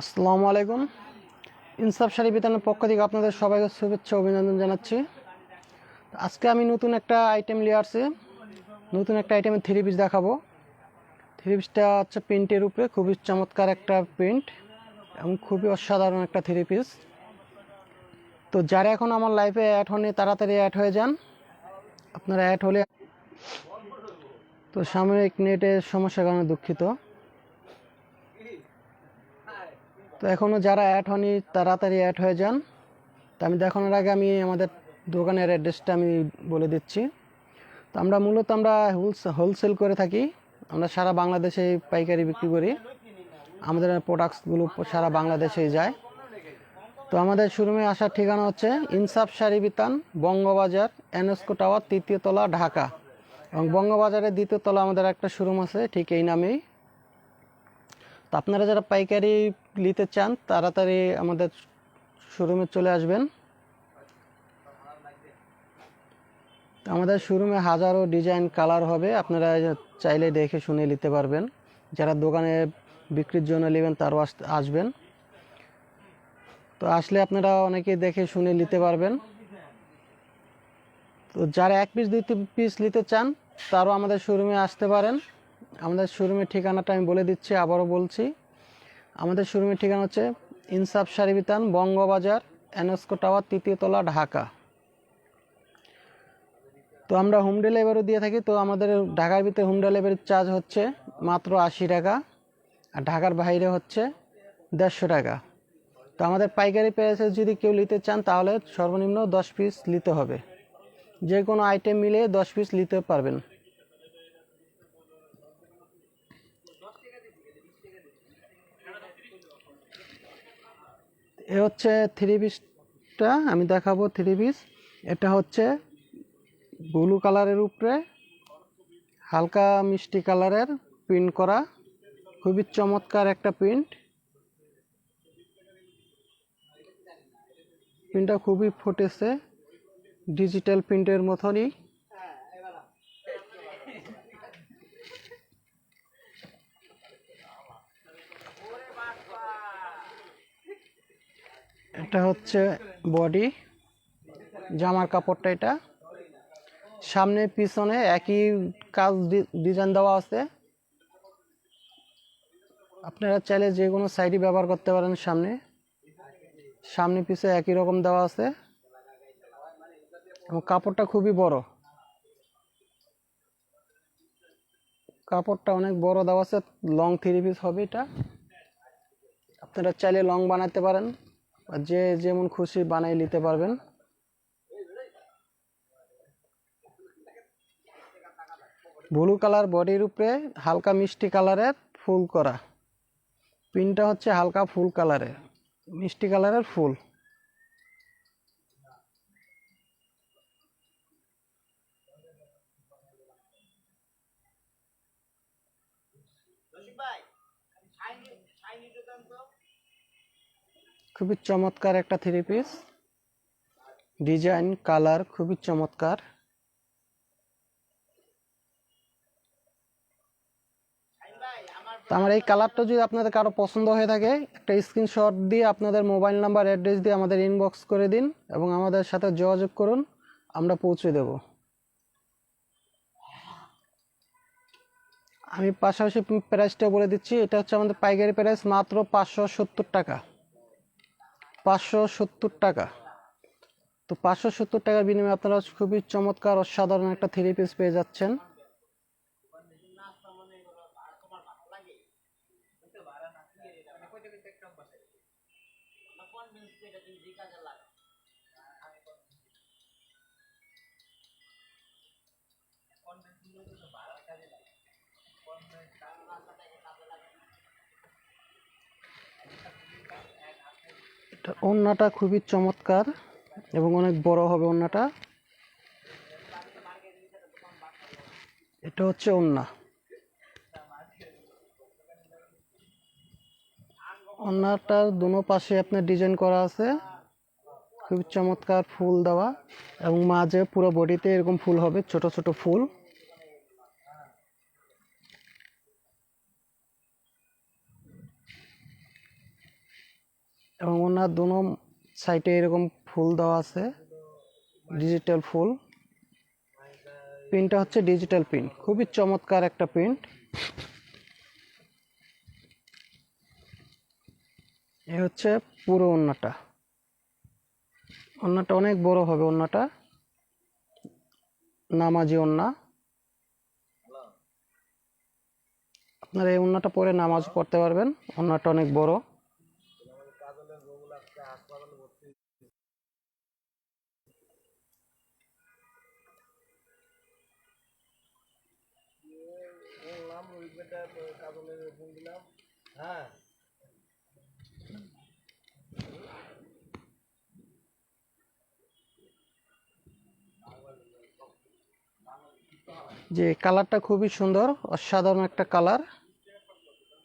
আসসালামু আলাইকুম। ইনসাফ শাড়ি বিতানের পক্ষ থেকে আপনাদের সবাইকে শুভেচ্ছা অভিনন্দন জানাচ্ছি। আজকে আমি নতুন একটা আইটেম নিয়ে আসছি। নতুন একটা আইটেমের থ্রি পিস দেখাবো। থ্রি পিসটা হচ্ছে প্রিন্টের উপরে, খুবই চমৎকার একটা প্রিন্ট এবং খুবই অসাধারণ একটা থ্রি পিস তো যারা এখন আমার লাইফে অ্যাড হননি, তাড়াতাড়ি অ্যাড হয়ে যান। আপনারা অ্যাড হলে তো সাময়িক নেটের সমস্যার কারণে দুঃখিত। তো এখনও যারা অ্যাড হয়নি, তাড়াতাড়ি অ্যাড হয়ে যান। তো আমি দেখানোর আগে আমি আমাদের দোকানের অ্যাড্রেসটা আমি বলে দিচ্ছি। তো আমরা মূলত আমরা হোলসেল করে থাকি। আমরা সারা বাংলাদেশে পাইকারি বিক্রি করি। আমাদের প্রোডাক্টসগুলো সারা বাংলাদেশেই যায়। তো আমাদের শোরুমে আসার ঠিকানা হচ্ছে ইনসাফ শাড়ি বিতান, বঙ্গবাজার, এনএসকো টাওয়ার, তৃতীয় তলা, ঢাকা। এবং বঙ্গবাজারের দ্বিতীয় তলা আমাদের একটা শোরুম আছে, ঠিক এই নামেই। তো আপনারা যারা পাইকারি নিতে চান, তাড়াতাড়ি আমাদের শোরুমে চলে আসবেন। আমাদের শোরুমে হাজারো ডিজাইন কালার হবে, আপনারা চাইলে দেখে শুনে নিতে পারবেন। যারা দোকানে বিক্রির জন্য নেবেন, তারও আস- আসবেন। তো আসলে আপনারা অনেকে দেখে শুনে নিতে পারবেন। তো যারা এক পিস দুই পিস নিতে চান, তারও আমাদের শোরুমে আসতে পারেন। আমাদের শোরুমের ঠিকানাটা আমি বলে দিচ্ছি, আবারও বলছি। আমাদের শোরুমের ঠিকানা হচ্ছে ইনসাফ শাড়ি বিতান বঙ্গবাজার, এনএসকো টাওয়ার, তৃতীয় তলা, ঢাকা। তো আমরা হোম ডেলিভারিও দিয়ে থাকি, তো আমাদের ঢাকার ভিতরে হোম ডেলিভারির চার্জ হচ্ছে মাত্র আশি টাকা, আর ঢাকার বাইরে হচ্ছে দেড়শো টাকা। তো আমাদের পাইকারি প্রাইসে যদি কেউ নিতে চান, তাহলে সর্বনিম্ন দশ পিস নিতে হবে। যে কোনো আইটেম মিলে দশ পিস নিতে পারবেন। এ হচ্ছে থ্রি পিসটা আমি দেখাবো থ্রি পিস এটা হচ্ছে ব্লু কালারের উপরে, হালকা মিষ্টি কালারের প্রিন্ট করা। খুবই চমৎকার একটা প্রিন্ট প্রিন্টটা খুবই ফুটেছে ডিজিটাল প্রিন্টের মতনই। এটা হচ্ছে বডি, জামার কাপড়টা এটা। সামনে, পিছনে একই কাজ ডিজাইন দেওয়া আছে। আপনারা চাইলে যে কোনো সাইডই ব্যবহার করতে পারেন সামনে। সামনে, পিছে একই রকম দেওয়া আছে। এবং কাপড়টা খুবই বড়। কাপড়টা অনেক বড় দেওয়া আছে, লং থ্রি পিস হবে এটা। আপনারা চাইলে লং বানাতে পারেন। যে যেমন খুশি বানাই নিতে পারবেন। ব্লু কালার বডির উপরে হালকা মিষ্টি কালারের ফুল করা। পিনটা হচ্ছে হালকা ফুল কালারের, মিষ্টি কালারের ফুল ভাই শাইনি শাইনি দোকান তো খুবই চমৎকার একটা থ্রি পিস ডিজাইন কালার খুবই চমৎকার। আমার এই কালারটা যদি আপনাদের কারও পছন্দ হয়ে থাকে, একটা স্ক্রিনশট দিয়ে আপনাদের মোবাইল নাম্বার অ্যাড্রেস দিয়ে আমাদের ইনবক্স করে দিন এবং আমাদের সাথে যোগাযোগ করুন, আমরা পৌঁছে দেব। আমি পাশাপাশি প্রাইসটা বলে দিচ্ছি, এটা হচ্ছে আমাদের পাইকারি প্রাইস মাত্র পাঁচশো সত্তর টাকা। পাঁচশো সত্তর টাকা। তো পাঁচশো সত্তর টাকার বিনিময়ে আপনারা খুবই চমৎকার, অসাধারণ একটা থ্রি পিস পেয়ে যাচ্ছেন। ওড়নাটা খুবই চমৎকার এবং অনেক বড় হবে ওড়নাটা। এটা হচ্ছে ওড়না। ওড়নাটার দুনো পাশে আপনার ডিজাইন করা আছে। খুবই চমৎকার ফুল দেওয়া এবং মাঝে পুরো বডিতে এরকম ফুল হবে, ছোট ছোট ফুল। এবং ওনার দুনো সাইডে এরকম ফুল দেওয়া আছে ডিজিটাল ফুল। প্রিন্টটা হচ্ছে ডিজিটাল প্রিন্ট খুবই চমৎকার একটা প্রিন্ট এ হচ্ছে পুরো ওন্নাটা ওন্নাটা অনেক বড় হবে ওন্নাটা নামাজি ওন্না আপনারা এই ওন্নাটা পরে নামাজ পড়তে পারবেন। ওন্নাটা অনেক বড়। হ্যাঁ। যে কালারটা খুবই সুন্দর অসাধারণ একটা কালার সকালে না চা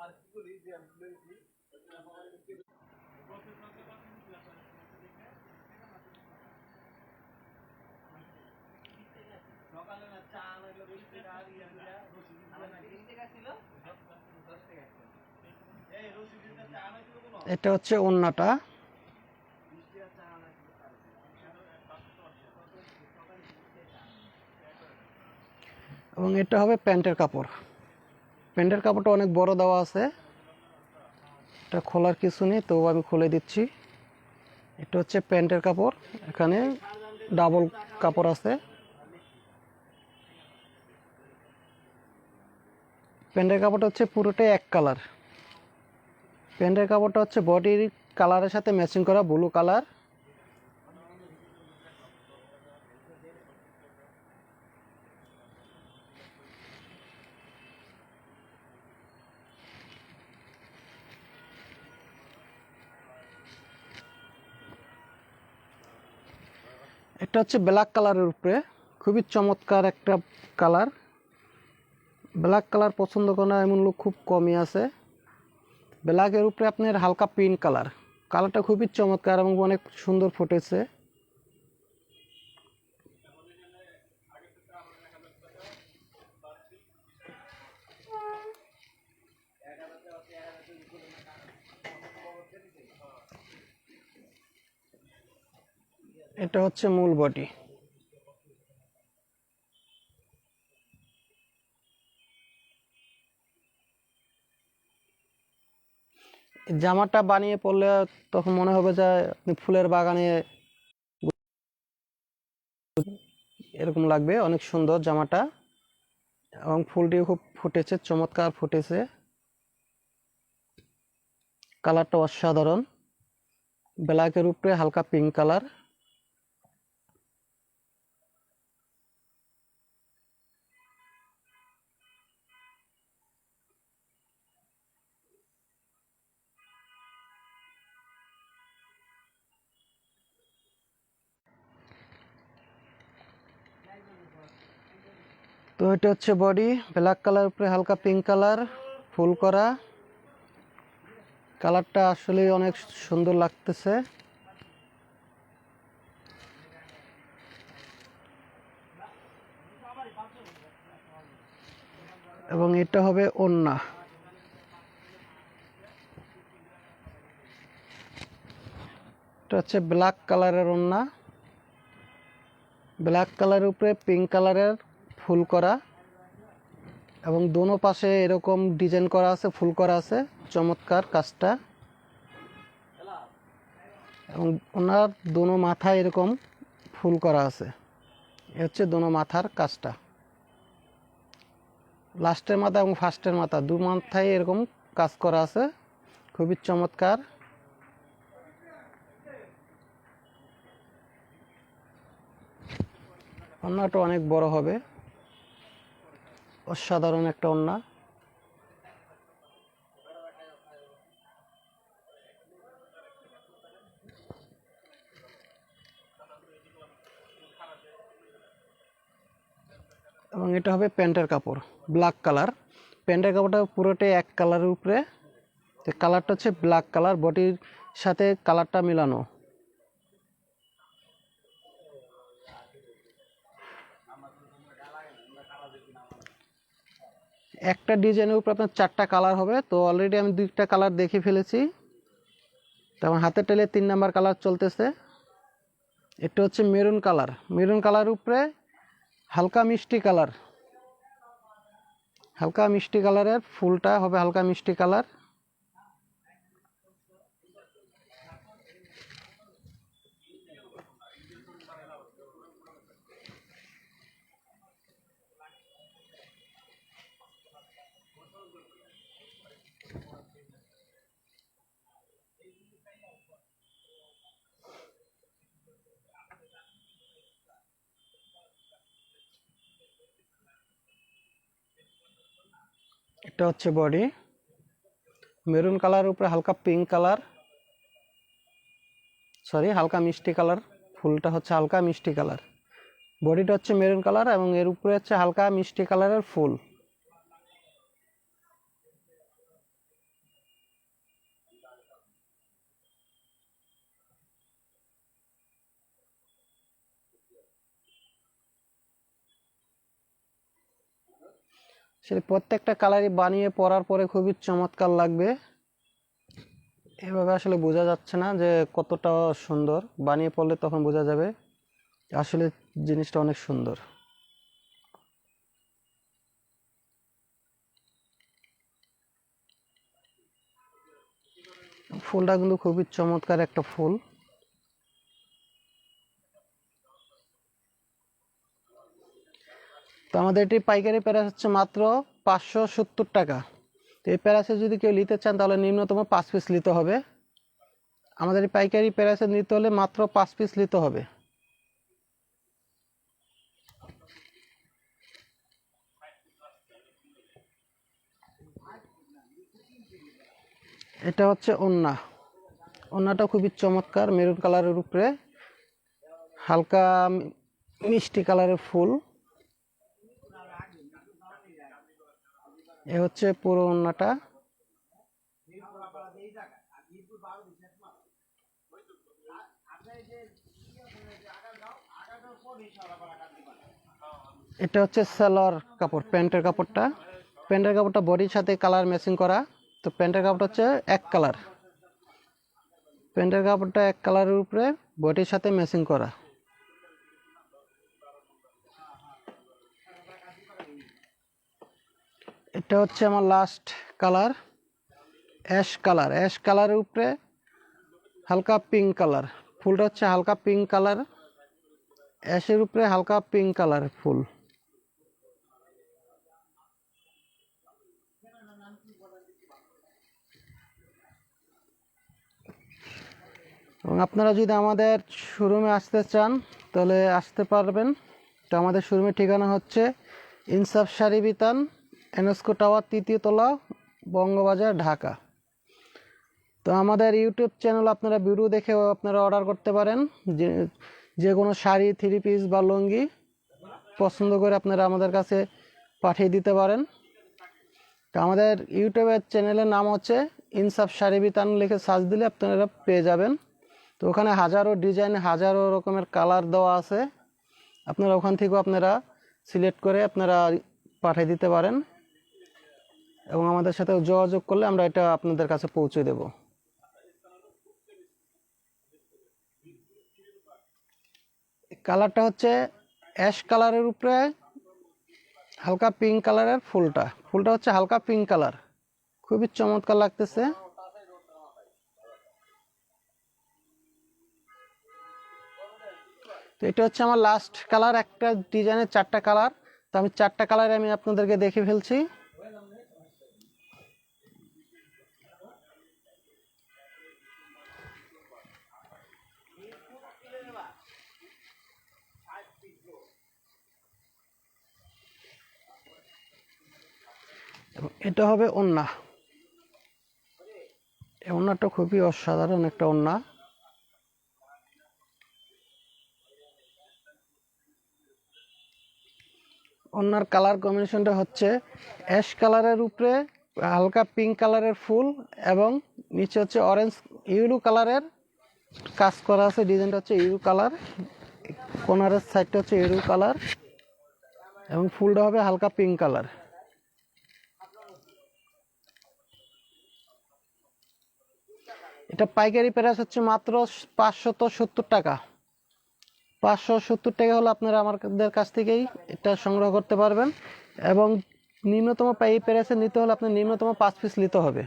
আনাইলো বিশ টাকা আর ইয়া দিয়া রসিদ দিতে না বিশ টাকা ছিল দশ টাকা এই রসিদ দিতে চা আনাইছিল কোনো এটা হচ্ছে ওন্নাটা। এবং এটা হবে প্যান্টের কাপড়। প্যান্টের কাপড়টা অনেক বড় দেওয়া আছে। এটা খোলার কিছু নেই তো আমি খুলে দিচ্ছি। এটা হচ্ছে প্যান্টের কাপড়। এখানে ডাবল কাপড় আছে। প্যান্টের কাপড়টা হচ্ছে পুরোটাই এক কালার। প্যান্টের কাপড়টা হচ্ছে বডির কালারের সাথে ম্যাচিং করা ব্লু কালার। এটা হচ্ছে ব্ল্যাক কালারের উপরে। খুবই চমৎকার একটা কালার। ব্ল্যাক কালার পছন্দ করে না, এমন লোক খুব কমই আছে। ব্ল্যাকের উপরে আপনার হালকা পিঙ্ক কালার কালারটা খুবই চমৎকার এবং অনেক সুন্দর ফুটেছে। এটা হচ্ছে মূল বডি জামাটা বানিয়ে পড়লে তখন মনে হবে যে আপনি ফুলের বাগানে এরকম লাগবে, অনেক সুন্দর জামাটা। এবং ফুলটি খুব ফুটেছে, চমৎকার ফুটেছে। কালারটা অসাধারণ। ব্ল্যাকের উপরে হালকা পিঙ্ক কালার। তো এটা হচ্ছে বডি ব্ল্যাক কালার উপরে হালকা পিঙ্ক কালার ফুল করা। কালারটা আসলে অনেক সুন্দর লাগতেছে। এবং এটা হবে ওন্না এটা হচ্ছে ব্ল্যাক কালারের ওন্না ব্ল্যাক কালারের উপরে পিঙ্ক কালারের ফুল করা এবং দোনো পাশে এরকম ডিজাইন করা আছে, ফুল করা আছে। চমৎকার কাজটা। এবং ওনার দোনো মাথায় এরকম ফুল করা আছে। এ হচ্ছে দোনো মাথার কাজটা। লাস্টের মাথা এবং ফার্স্টের মাথা, দু মাথায় এরকম কাজ করা আছে। খুবই চমৎকার। ওন্নাটা অনেক বড় হবে। অসাধারণ একটা অন্যা এবং এটা হবে প্যান্টের কাপড়, ব্ল্যাক কালার। প্যান্টের কাপড়টা পুরোটাই এক কালারের উপরে। কালারটা হচ্ছে ব্ল্যাক কালার, বডির সাথে কালারটা মিলানো। একটা ডিজাইনের উপর আপনার চারটা কালার হবে, তো অলরেডি আমি দুইটা কালার দেখে ফেলেছি। তো আমার হাতের টেলে তিন নাম্বার কালার চলতেছে। এটা হচ্ছে মেরুন কালার। মেরুন কালার উপরে হালকা মিষ্টি কালার। হালকা মিষ্টি কালারের ফুলটা হবে হালকা মিষ্টি কালার। এটা হচ্ছে বডি। মেরুন কালার, উপরে হালকা পিঙ্ক কালার। সরি, হালকা মিষ্টি কালার। ফুলটা হচ্ছে হালকা মিষ্টি কালার। বডিটা হচ্ছে মেরুন কালার এবং এর উপরে হচ্ছে হালকা মিষ্টি কালারের ফুল। সে প্রত্যেকটা কালারই বানিয়ে পরার পরে খুবই চমৎকার লাগবে। এভাবে আসলে বোঝা যাচ্ছে না যে কতটা সুন্দর। বানিয়ে পড়লে তখন বোঝা যাবে আসলে জিনিসটা অনেক সুন্দর। ফুলটা কিন্তু খুবই চমৎকার একটা ফুল। তো আমাদের এটি পাইকারি প্যারাস হচ্ছে মাত্র পাঁচশো সত্তর টাকা। তো এই প্যারাসে যদি কেউ নিতে চান, তাহলে নিম্নতম পাঁচ পিস নিতে হবে। আমাদের এই পাইকারি প্যারাসে নিতে হলে মাত্র পাঁচ পিস নিতে হবে। এটা হচ্ছে ওন্না। ওন্নাটা খুবই চমৎকার, মেরুন কালারের উপরে, হালকা মিষ্টি কালারের ফুল। এ হচ্ছে পুরো ওন্নাটা এটা হচ্ছে সালোয়ার কাপড়, প্যান্টের কাপড়টা। প্যান্টের কাপড়টা বডির সাথে কালার ম্যাচিং করা। তো প্যান্টের কাপড়টা হচ্ছে এক কালার। প্যান্টের কাপড়টা এক কালারের উপরে বডির সাথে ম্যাচিং করা। এটা হচ্ছে আমার last colour ash colour ash কালারের উপরে হালকা পিঙ্ক কালার ফুলটা হচ্ছে হালকা পিঙ্ক কালার অ্যাশের উপরে হালকা পিঙ্ক কালার ফুল। এবং আপনারা যদি আমাদের শোরুমে আসতে চান, তাহলে আসতে পারবেন। তো আমাদের শোরুমের ঠিকানা হচ্ছে ইনসাফ শাড়ি বিতান এনস্কো টাওয়ার তৃতীয় তলা, বঙ্গবাজার, ঢাকা। তো আমাদের ইউটিউব চ্যানেল আপনারা ভিডিও দেখেও আপনারা অর্ডার করতে পারেন। যে যে কোনো শাড়ি, থ্রি পিস বা লুঙ্গি পছন্দ করে আপনারা আমাদের কাছে পাঠিয়ে দিতে পারেন। তো আমাদের ইউটিউবের চ্যানেলের নাম হচ্ছে ইনসাফ শাড়ি বিতান লিখে সার্চ দিলে আপনারা পেয়ে যাবেন। তো ওখানে হাজারো ডিজাইন, হাজারো রকমের কালার দেওয়া আছে। আপনারা ওখান থেকেও আপনারা সিলেক্ট করে আপনারা পাঠিয়ে দিতে পারেন। এবং আমাদের সাথে যোগাযোগ করলে আমরা এটা আপনাদের কাছে পৌঁছে দেব। কালারটা হচ্ছে অ্যাশ কালারের উপরে হালকা পিঙ্ক কালারের ফুলটা। ফুলটা হচ্ছে হালকা পিঙ্ক কালার। খুবই চমৎকার লাগতেছে। তো এটা হচ্ছে আমার লাস্ট কালার একটা ডিজাইনের চারটা কালার তো আমি চারটা কালারে আমি আপনাদেরকে দেখে ফেলছি। এটা হবে ওন্না। এই ওন্নাটা খুবই অসাধারণ একটা ওন্না। ওনার কালার কম্বিনেশনটা হচ্ছে অ্যাশ কালারের উপরে হালকা পিঙ্ক কালারের ফুল এবং নিচে হচ্ছে অরেঞ্জ ইউলু কালারের কাজ করা আছে। ডিজাইনটা হচ্ছে ইউরু কালার, কোনারের সাইডটা হচ্ছে ইউরু কালার এবং ফুলটা হবে হালকা পিঙ্ক কালার। এটা পাইকারি প্রাইস হচ্ছে মাত্র পাঁচশত সত্তর টাকা। পাঁচশো সত্তর টাকা হলে আপনারা আমাদের কাছ থেকেই এটা সংগ্রহ করতে পারবেন এবং নিম্নতম এই প্রাইসে নিতে হলে আপনার নিম্নতম পাঁচ পিস নিতে হবে।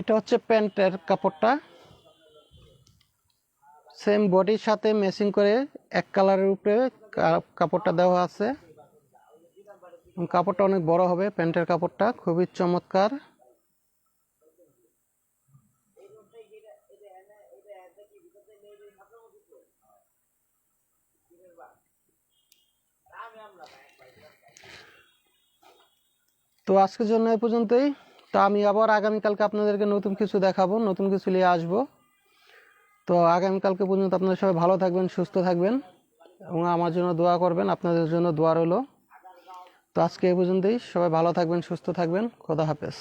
এটা হচ্ছে প্যান্টের কাপড়টা। সেম বডির সাথে ম্যাচিং করে এক কালারের উপরে কাপড়টা দেওয়া আছে। এবং কাপড়টা অনেক বড় হবে, প্যান্টের কাপড়টা, খুবই চমৎকার। তো আজকের জন্য এই পর্যন্তই। তো আমি আবার আগামীকালকে আপনাদেরকে নতুন কিছু দেখাবো, নতুন কিছু নিয়ে আসব। তো আগামীকালকে পর্যন্ত আপনারা সবাই ভালো থাকবেন, সুস্থ থাকবেন এবং আমার জন্য দোয়া করবেন, আপনাদের জন্য দোয়া রইল। তো আজকে এই পর্যন্তই। সবাই ভালো থাকবেন সুস্থ থাকবেন। খোদা হাফেজ।